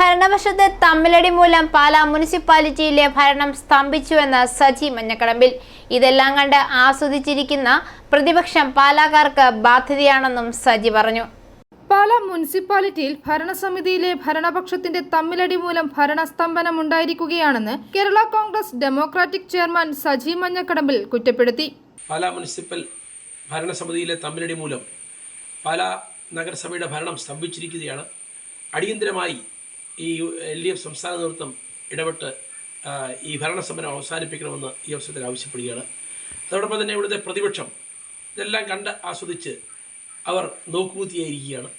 ഭരണപക്ഷത്തെ തമ്മിലടി മൂലം പാലാ മുനിസിപ്പാലിറ്റിയിലെ ഭരണം സ്തംഭിച്ചുവെന്ന് സജി മഞ്ഞക്കടമ്പിൽ. ഇതെല്ലാം കണ്ട് ആസ്വദിച്ചിരിക്കുന്ന പ്രതിപക്ഷം പാലാക്കാർക്ക് ബാധ്യതയാണെന്നും സജി പറഞ്ഞു. പാലാ മുനിസിപ്പാലിറ്റിയിൽ ഭരണസമിതിയിലെ ഭരണപക്ഷത്തിന്റെ തമ്മിലടി മൂലം ഭരണസ്തംഭനം ഉണ്ടായിരിക്കുകയാണെന്ന് Kerala Congress Democratic chairman Saji Manjakadambil കുറ്റപ്പെടുത്തി. പാലാ മുനിസിപ്പൽ ഭരണസമിതിയിലെ തമ്മിലടി മൂലം പാലാ നഗരസഭയുടെ ഭരണം സ്തംഭിച്ചിരിക്കുകയാണ്. അടിയന്തരമായി ഈ എൽ ഡി എഫ് സംസ്ഥാന നേതൃത്വം ഇടപെട്ട് ഈ ഈ ഭരണസമരം അവസാനിപ്പിക്കണമെന്ന് ഈ അവസരത്തിൽ ആവശ്യപ്പെടുകയാണ്. അതോടൊപ്പം തന്നെ ഇവിടുത്തെ പ്രതിപക്ഷം ഇതെല്ലാം കണ്ട് ആസ്വദിച്ച് അവർ നോക്കുകുത്തിയായിരിക്കുകയാണ്.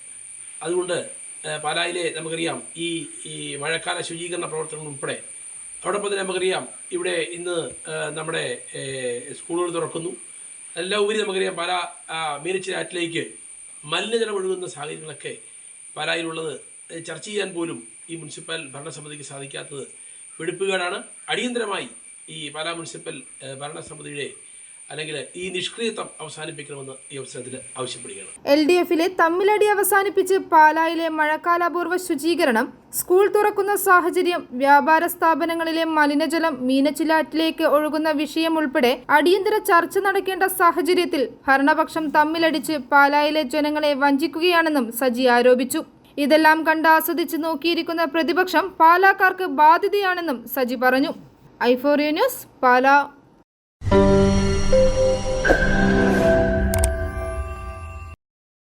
അതുകൊണ്ട് പാലായിലെ നമുക്കറിയാം ഈ ഈ മഴക്കാല ശുചീകരണ പ്രവർത്തനങ്ങൾ ഉൾപ്പെടെ. അതോടൊപ്പം തന്നെ നമുക്കറിയാം ഇവിടെ ഇന്ന് നമ്മുടെ സ്കൂളുകൾ തുറക്കുന്നു. എല്ലാ ഉപരി നമുക്കറിയാം പല മീനച്ചിലാറ്റിലേക്ക് മലിനജലം ഒഴുകുന്ന സാഹചര്യങ്ങളൊക്കെ പാലായിലുള്ളത് ചർച്ച ചെയ്യാൻ പോലും ഈ മുനിസിപ്പൽ ഭരണസമിതിക്ക് സാധിക്കാത്തത് വെടിപ്പുകേടാണ്. അടിയന്തരമായി ഈ പാലാ മുനിസിപ്പൽ ഭരണസമിതിയുടെ അല്ലെങ്കിൽ ഈ നിഷ്ക്രിയത്വം അവസാനിപ്പിക്കണമെന്ന് ഈ അവസരത്തിൽ ആവശ്യപ്പെടുകയാണ്. എൽ ഡി എഫിലെ തമ്മിലടി അവസാനിപ്പിച്ച് പാലായിലെ മഴക്കാലപൂർവ ശുചീകരണം സ്കൂൾ തുറക്കുന്ന സാഹചര്യം വ്യാപാര സ്ഥാപനങ്ങളിലെ മലിനജലം മീനച്ചിലാറ്റിലേക്ക് ഒഴുകുന്ന വിഷയം ഉൾപ്പെടെ അടിയന്തര ചർച്ച നടക്കേണ്ട സാഹചര്യത്തിൽ ഭരണപക്ഷം തമ്മിലടിച്ച് പാലായിലെ ജനങ്ങളെ വഞ്ചിക്കുകയാണെന്നും സജി ആരോപിച്ചു. ഇതെല്ലാം കണ്ട് ആസ്വദിച്ച് നോക്കിയിരിക്കുന്ന പ്രതിപക്ഷം പാലാക്കാർക്ക് ബാധ്യതയാണെന്നും സജി പറഞ്ഞു. ഐഫോറിയ ന്യൂസ് പാലാ.